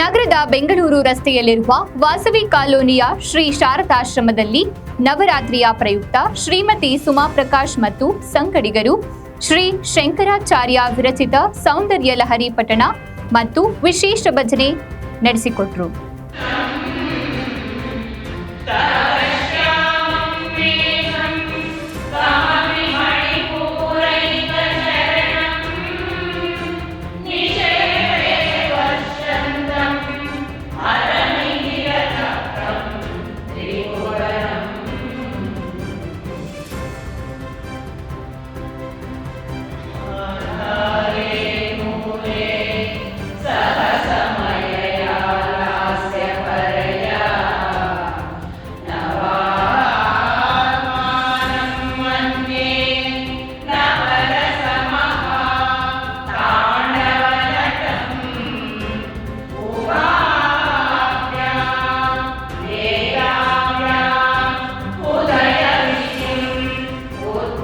ನಗರದ ಬೆಂಗಳೂರು ರಸ್ತೆಯಲ್ಲಿರುವ ವಾಸವಿ ಕಾಲೋನಿಯ ಶ್ರೀ ಶಾರದಾಶ್ರಮದಲ್ಲಿ ನವರಾತ್ರಿಯ ಪ್ರಯುಕ್ತ ಶ್ರೀಮತಿ ಸುಮಾ ಪ್ರಕಾಶ್ ಮತ್ತು ಸಂಗಡಿಗರು ಶ್ರೀ ಶಂಕರಾಚಾರ್ಯ ವಿರಚಿತ ಸೌಂದರ್ಯ ಲಹರಿ ಪಠಣ ಮತ್ತು ವಿಶೇಷ ಭಜನೆ ನಡೆಸಿಕೊಟ್ರು.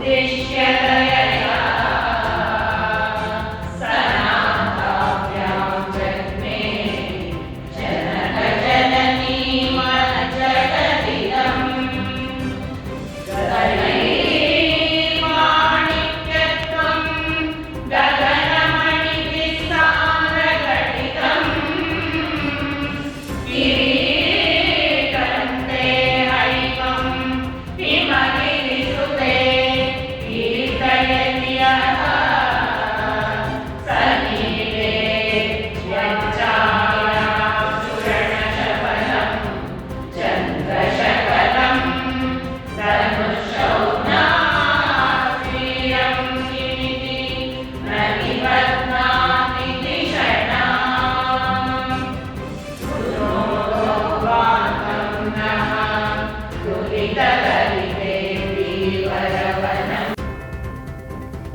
porque a gente quer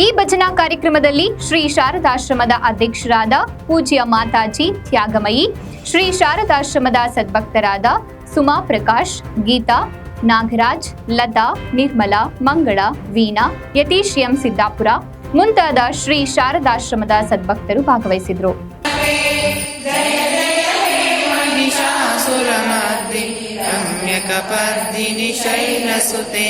ಈ ಭಜನಾ ಕಾರ್ಯಕ್ರಮದಲ್ಲಿ ಶ್ರೀ ಶಾರದಾಶ್ರಮದ ಅಧ್ಯಕ್ಷರಾದ ಪೂಜ್ಯ ಮಾತಾಜಿ ತ್ಯಾಗಮಯಿ, ಶ್ರೀ ಶಾರದಾಶ್ರಮದ ಸದ್ಭಕ್ತರಾದ ಸುಮಾ ಪ್ರಕಾಶ್, ಗೀತಾ, ನಾಗರಾಜ್, ಲತಾ, ನಿರ್ಮಲಾ, ಮಂಗಳ, ವೀಣಾ, ಯತೀಶ್ ಎಂ ಸಿದ್ದಾಪುರ ಮುಂತಾದ ಶ್ರೀ ಶಾರದಾಶ್ರಮದ ಸದ್ಭಕ್ತರು ಭಾಗವಹಿಸಿದರು. ಶೈಲಸುತೆ